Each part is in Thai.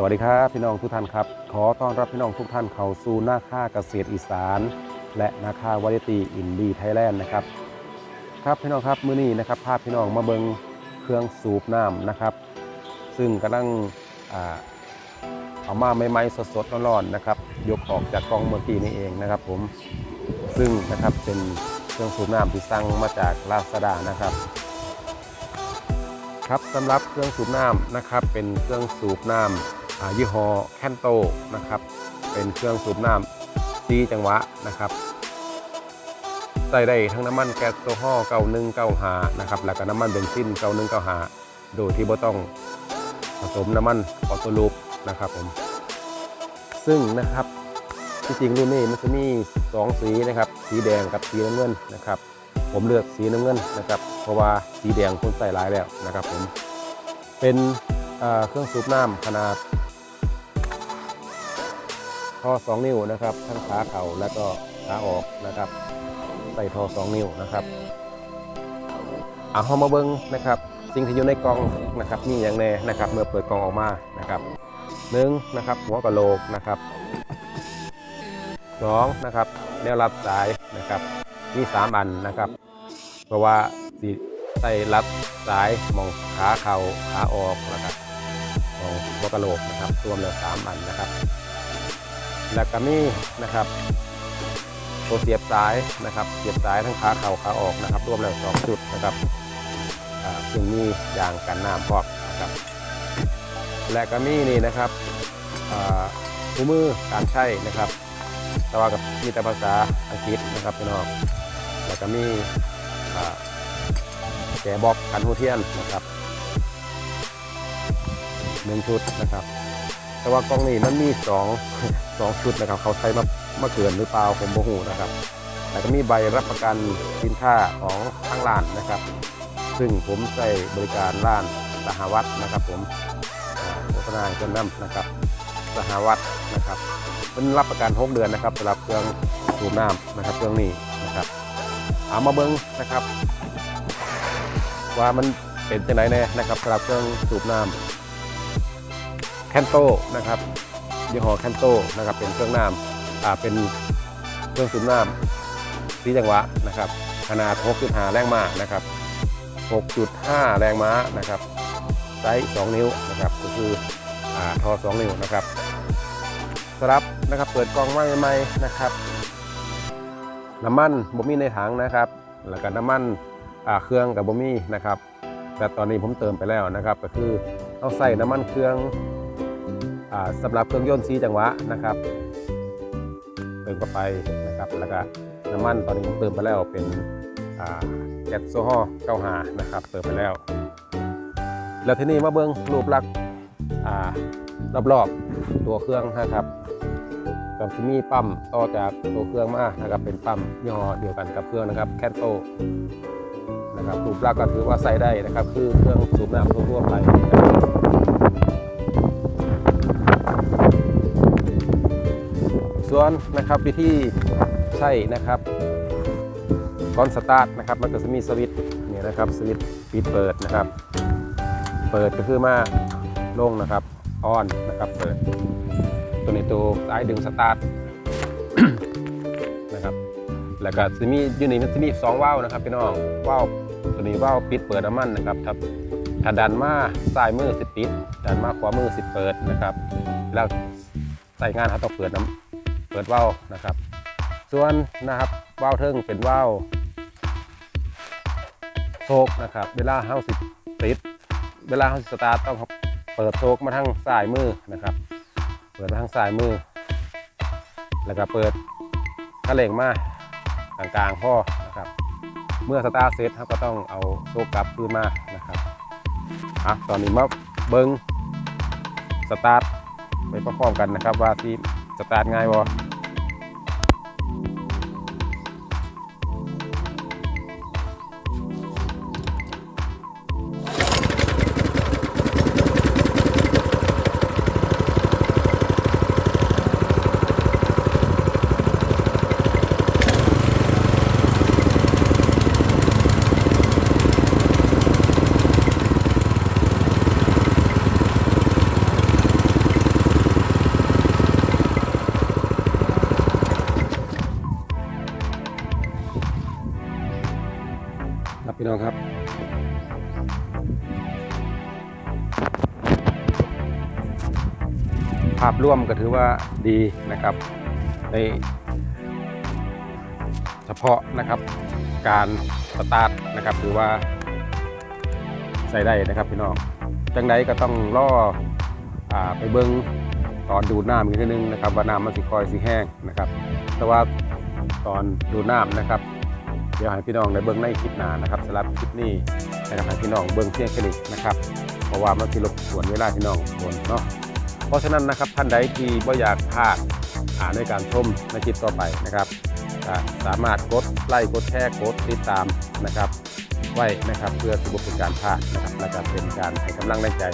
สวัสดีครับพี่น้องทุกท่านครับ ขอต้อนรับพี่น้องทุกท่านเข้าสู่หน้าค่าเกษตรอีสาน และนาค่าวาไรตีอินดี้ไทยแลนด์นะครับครับพี่น้องครับมื้อนี้นะครับพาพพี่น้องมาเบิงเครื่องสูบน้ำนะครับ ซึ่งกำลังเอามาใหม่ๆสดๆร้อนๆนะครับยกออกจากกล่องเมื่อกี้นี่เองนะครับ ผมซึ่งนะครับเป็นเครื่องสูบน้ำที่สั่งมาจากลาซาดานะครับครับสำหรับเครื่องสูบน้ำนะครับเป็นเครื่องสูบน้ำอ่า ยี่ห้อแคนโตนะครับ เป็นเครื่องสูบน้ำซีจังหวะนะครับใส่ได้ทั้งน้ำมันแก๊สโซฮอล์9195นะครับแล้วก็น้ำมันเบนซิน9195โดยที่บ่ต้องผสมน้ำมันออโตลูปนะครับผมซึ่งนะครับที่จริงรุ่นนี้มันจะมีสองสีนะครับสีแดงกับสีน้ำเงินนะครับผมเลือกสีน้ำเงินนะครับเพราะว่าสีแดงคนใส่หลายแล้วนะครับผมเป็นเครื่องสูบน้ำขนาด ท่อ2นิ้วนะครับ ทั้งขาเข่าและก็ขาออกนะครับใส่ท่อ2นิ้วนะครับเอาเข้ามาเบิ้งนะครับสิ่งที่อยู่ในกล่องนะครับมีอย่างแน่นะครับเมื่อเปิดกล่องออกมานะครับหนึ่งนะครับหัวกะโหลกนะครับสองนะครับแนวรับสายนะครับมีสามอันนะครับ เพราะว่าสีใส่รัดสายมองขาเข่าขาออกนะครับมองหัวกะโหลกนะครับรวมแล้วสามอันนะครับ แล้วก็มีนะครับตัวเสียบสายนะครับ เสียบสายทั้งขาเข่าขาออกนะครับ รวมแล้วสองจุดนะครับซึ่งมียางกันน้ำพอกนะครับ และก็มีนี่นะครับอ่าคู่มือการใช้นะครับแต่ว่ากับมีแต่ภาษาอังกฤษนะครับพี่น้องแล้วก็มีอ่าแกบอกกันหูเทียนนะครับหนึ่งชุดนะครับ แต่ว่ากล้องนี้มันมีสองสองชุดนะครับ เขาใช้มามาเกินหรือเปล่าผมโมหูนะครับแล้วก็มีใบรับประกันสินค้าของทางร้านนะครับ ซึ่งผมใช้บริการร้านสหวัตนะครับ ผมโฆษณาให้เพื่อนน้ำนะครับ สหวัตนะครับเป็นรับประกัน6เดือนนะครับสำหรับเครื่องสูบน้ำนะครับเครื่องนี้นะครับเอามาเบิ้งนะครับ ว่ามันเป็นจังไหนแน่นะครับสำหรับเครื่องสูบน้ำ แคนโตนะครับยี่ห้อแคนโตนะครับเป็นเครื่องน้ำอ่าเป็นเครื่องสูบน้ำสีจังหวะนะครับขนาด 6.5 แรงม้านะครับ 6.5 แรงม้านะครับไซส์2นิ้วนะครับก็คืออ่าทอ 2 นิ้วนะครับสำหรับนะครับเปิดกล่องมาใหม่ๆนะครับ น้ำมันบ่มีในถังนะครับ แล้วก็น้ำมันเครื่องกับบ่มีนะครับ แต่ตอนนี้ผมเติมไปแล้วนะครับ ก็คือเอาใส่น้ำมันเครื่อง สำหรับเครื่องยนต์ซีจังหวะนะครับ เติมเข้าไปนะครับแล้วก็น้ำมันตอนนี้ผมเติมไปแล้วเป็นแก๊สโซฮอล์95นะครับเติมไปแล้ว แล้วทีนี้มาเบิ้งรูปลักษณ์รอบๆตัวเครื่องนะครับก็จะมีปั๊มต่อจากตัวเครื่องมานะครับเป็นปั๊มยี่ห้อเดียวกันกับเครื่องนะครับแคนโตนะครับรูปลักษณ์ก็ถือว่าใส่ได้นะครับ คือเครื่องสูบน้ำทั่วไป ส่วนนะครับวิธีใช้นะครับก่อนสตาร์ทนะครับมันก็จะมีสวิตช์เนี่ยนะครับสวิตช์ปิดเปิดนะครับ เปิดก็คือมาลงนะครับออนนะครับเปิด ตัวนี้ตัวสายดึงสตาร์ทนะครับแล้วก็จะมีอยู่นี่มันจะมีสองว่าวนะครับพี่น้องว่าวตัวนี้ว่าวปิดเปิดน้ำมันนะครับถ้าถ้าดันมาซ้ายมือสิปิดดันมาขวามือสิเปิดนะครับแล้วใส่งานเขาต้องเปิดน้ำ เปิดว่าวนะครับ ส่วนนะครับว่าวเทิงเป็นว่าวโชกนะครับ เวลาเฮาสิติด เวลาเฮาสิสตาร์ทต้องเปิดโชกมาทางซ้ายมือนะครับ เปิดมาทางซ้ายมือ แล้วก็เปิดกระเหล่งมากลางๆพ่อนะครับ เมื่อสตาร์ทเสร็จเราก็ต้องเอาโซ่กลับคืนมานะครับอะตอนนี้มาเบิงสตาร์ทไปประกอบกันนะครับว่าที่ สตาร์ทง่ายบ่ พี่น้องครับภาพร่วมก็ถือว่าดีนะครับ ในเฉพาะนะครับการสตาร์ทนะครับถือว่าใส่ได้นะครับพี่น้องจังไดก็ต้องล่ออไปเบิ้งตอนดูดน้ำอีกทีนึงนะครับว่าน้ำมันสิคอยสิแห้งนะครับ แต่ว่าตอนดูดน้ำนะครับ เดี๋ยวให้พี่น้องได้เบิ้งในคลิปหน้านะครับสำหรับคลิปนี้นะครับให้พี่น้องเบิ้งเพียงแค่นี้นะครับเพราะว่ามันสิรบกวนเวลาพี่น้องบนเนาะเพราะฉะนั้นนะครับท่านใดที่บ่อยากพลาดอ่าในการชมในคลิปต่อไปนะครับสามารถกดไลค์กดแชร์กดติดตามนะครับไว้นะครับเพื่อสุขเป็นการพลาดนะครับและก็เป็นการให้กำลังแรงใจ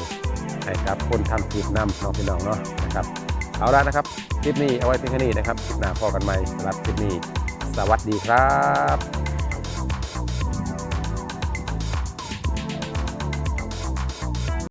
ให้กับคนทำคลิปนำน้องพี่น้องเนาะนะครับเอาละนะครับคลิปนี้เอาไว้เพียงแค่นี้นะครับคลิปหน้าพอกันใหม่สำหรับคลิปนี้ สวัสดีครับ